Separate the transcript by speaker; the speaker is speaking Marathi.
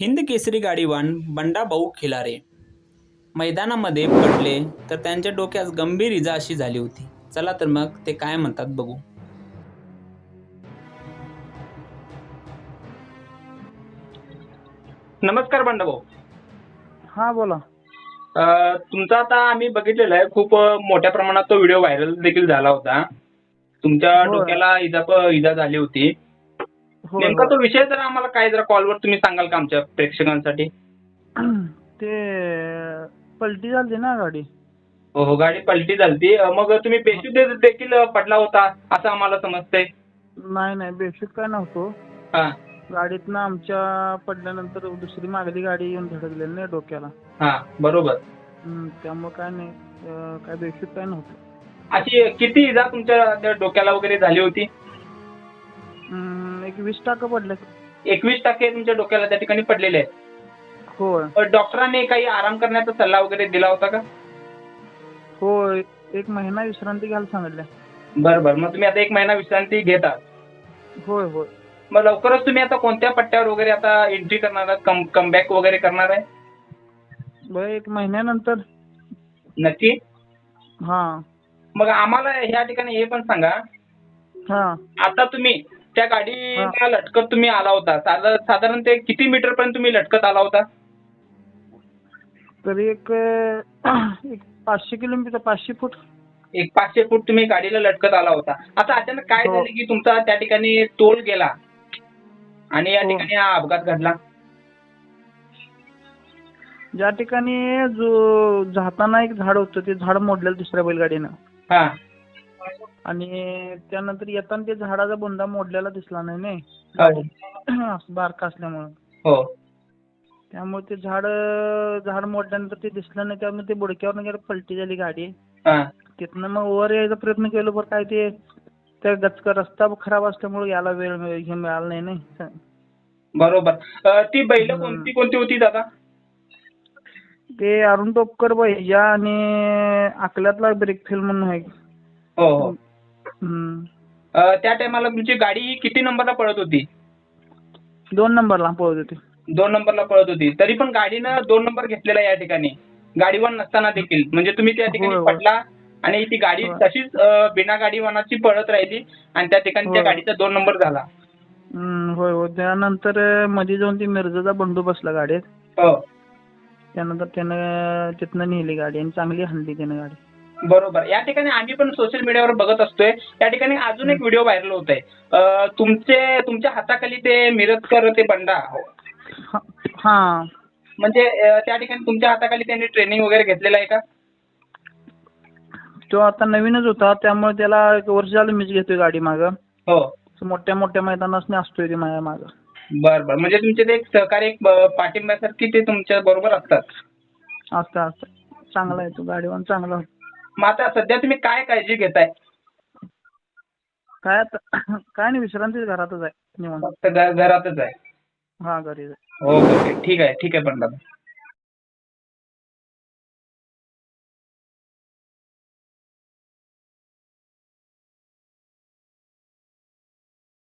Speaker 1: हिंद केसरी गाडीवान बंडाभाऊ खिलारे. मैदानामध्ये पडले तर त्यांच्या डोक्यास गंभीर इजा अशी झाली होती. चला तर मग ते काय म्हणतात बघू. नमस्कार बंडाभाऊ.
Speaker 2: हा बोला.
Speaker 1: अ, तुमचा आता आम्ही बघितलेला आहे खूप अ, मोठ्या प्रमाणात तो व्हिडिओ व्हायरल देखील झाला होता. तुमच्या
Speaker 2: होय.
Speaker 1: डोक्याला इजा प- इजा झाली होती. नेमका. तो विषय जरा आम्हाला काय जरा कॉलवर तुम्ही सांगाल का आमच्या प्रेक्षकांसाठी?
Speaker 2: ते पलटी झाली ना गाडी.
Speaker 1: हो हो गाडी पलटी झालती. अ, मग तुम्ही बेशुद्ध देखील पडला होता असं आम्हाला समजतंय.
Speaker 2: नाही नाही बेशुद्ध काय नव्हतो. गाडीतनं आमच्या पडल्यानंतर दुसरी मागली गाडी येऊन धडकलेली नाही डोक्याला.
Speaker 1: हा बरोबर.
Speaker 2: त्यामुळे काय नाही काय बेशुद्ध काय नव्हतं.
Speaker 1: अशी किती इजा तुमच्या डोक्याला वगैरे झाली होती?
Speaker 2: एक वीस टाका पडले.
Speaker 1: एकवीस टक्के तुमच्या डोक्याला त्या ठिकाणी पडलेले आहेत. अ, डॉक्टरांनी काही आराम करण्याचा सल्ला वगैरे दिला होता का?
Speaker 2: होय एक महिना विश्रांती घ्यायला सांगितलं.
Speaker 1: बरं बरं. मग तुम्ही आता एक महिना विश्रांती घेता.
Speaker 2: होय होय.
Speaker 1: मग लवकरच तुम्ही आता कोणत्या पट्ट्यावर वगैरे आता एंट्री करणार आहात? कम कमबॅक वगैरे करणार आहे?
Speaker 2: बरं एक महिन्यानंतर.
Speaker 1: नक्की?
Speaker 2: हा.
Speaker 1: मग आम्हाला ह्या ठिकाणी हे पण सांगा.
Speaker 2: हा.
Speaker 1: आता तुम्ही त्या गाडीला लटकत तुम्ही आला होता. साधा- साधारण ते किती मीटर पर्यंत तुम्ही लटकत आला होता?
Speaker 2: तरी एक पाचशे किलोमीटर पाचशे फूट.
Speaker 1: एक पाचशे फूट तुम्ही गाडीला लटकत आला होता. आता अचानक काय
Speaker 2: हो.
Speaker 1: झालं की तुमचा त्या ठिकाणी तोल गेला? आणि या
Speaker 2: हो.
Speaker 1: ठिकाणी हा अपघात घडला?
Speaker 2: ज्या ठिकाणी जो जाताना एक झाड होतं ते झाड मोडलेलं दुसऱ्या बैलगाडीनं.
Speaker 1: हा.
Speaker 2: आणि त्यानंतर येताना ते झाडाचा बुंदा मोडलेला दिसला नाही नाही? बारका असल्यामुळं.
Speaker 1: हो.
Speaker 2: त्यामुळे ते झाड झाड मोडल्यानंतर ते दिसलं नाही त्यामुळे ते बुडक्यावर गेलं पलटी झाली गाडी. तिथनं मग वर यायचा प्रयत्न केलो पण काय ते त्या गचका रस्ता खराब असल्यामुळे याला वेळ हे मिळाला नाही नाही?
Speaker 1: बरोबर. ती बैल. कोणती कोणती होती दादा?
Speaker 2: ते अरुण टोपकर बैजा आणि अकल्यातला ब्रेक फेल म्हणून आहे.
Speaker 1: हो हो. अ, त्या टायमाला तुमची गाडी किती नंबरला पळत होती?
Speaker 2: दोन नंबरला पळत होते.
Speaker 1: दोन नंबरला पळत होती. तरी पण गाडीनं दोन नंबर घेतलेला या ठिकाणी. गाडीवान नसताना देखील. म्हणजे तुम्ही त्या ठिकाणी
Speaker 2: होय, होय.
Speaker 1: पडला आणि ती गाडी
Speaker 2: होय.
Speaker 1: तशीच अ, बिना गाडीवानाची पळत राहिली आणि त्या ठिकाणी त्या
Speaker 2: होय.
Speaker 1: गाडीचा दोन नंबर झाला.
Speaker 2: हम्म, होय होय. त्यानंतर अं, मध्ये जाऊन ती मिरजेचा बंडू बसला गाडीत.
Speaker 1: हो.
Speaker 2: त्यानंतर त्यानं तिथनं नेली गाडी आणि चांगली हाणली त्यानं गाडी.
Speaker 1: बरोबर. या ठिकाणी आम्ही पण सोशल मीडियावर बघत असतोय. या ठिकाणी अजून एक व्हिडिओ व्हायरल होत आहे तुमचे तुमच्या हाताखाली ते मिरजकर ते बंडा.
Speaker 2: हा.
Speaker 1: म्हणजे त्या ठिकाणी तुमच्या हाताखाली त्यांनी ट्रेनिंग वगैरे घेतलेलं आहे का?
Speaker 2: तो आता नवीनच होता. त्यामुळे त्याला एक वर्ष झालं मीच घेतोय गाडी मागं.
Speaker 1: हो.
Speaker 2: मोठ्या मोठ्या मैदानात असतोय ते माझ्या मागं.
Speaker 1: बर बर. म्हणजे तुमचे ते एक सहकारी एक पाठिंब्यासारखी ते तुमच्या बरोबर असतात.
Speaker 2: असतं असतं. चांगला आहे तो गाडीवर चांगला.
Speaker 1: मग आता सध्या तुम्ही काय काळजी घेताय?
Speaker 2: काय आता काय नाही विश्रांतीच घरातच आहे निवांत.
Speaker 1: फक्त घ- घरातच आहे.
Speaker 2: हा घरीच आहे.
Speaker 1: Okay okay. ठीक आहे ठीक आहे पंडित